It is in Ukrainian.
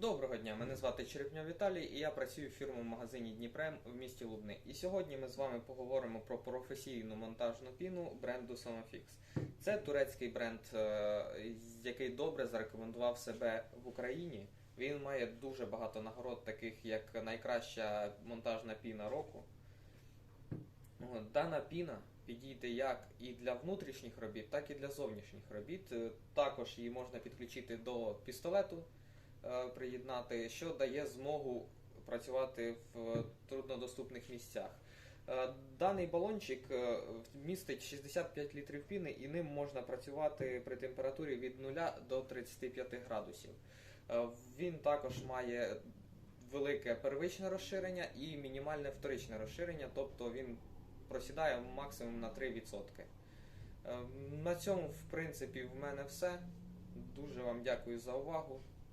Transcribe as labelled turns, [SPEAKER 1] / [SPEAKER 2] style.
[SPEAKER 1] Доброго дня, мене звати Черепня Віталій і я працюю в фірму-магазині Дніпрем в місті Лубни. І сьогодні ми з вами поговоримо про професійну монтажну піну бренду Somafix. Це турецький бренд, е, який добре зарекомендував себе в Україні. Він має дуже багато нагород, таких як найкраща монтажна піна року. Дана піна підійде як і для внутрішніх робіт, так і для зовнішніх робіт. Е, Також її можна підключити до пістолету, приєднати, що дає змогу працювати в труднодоступних місцях. Е, Даний балончик е, містить 65 літрів піни і ним можна працювати при температурі від 0 до 35 градусів. Е, Він також має велике первичне розширення і мінімальне вторичне розширення, тобто він просідає максимум на 3%. Е, На цьому, в принципі, в мене все. Дуже вам дякую за увагу.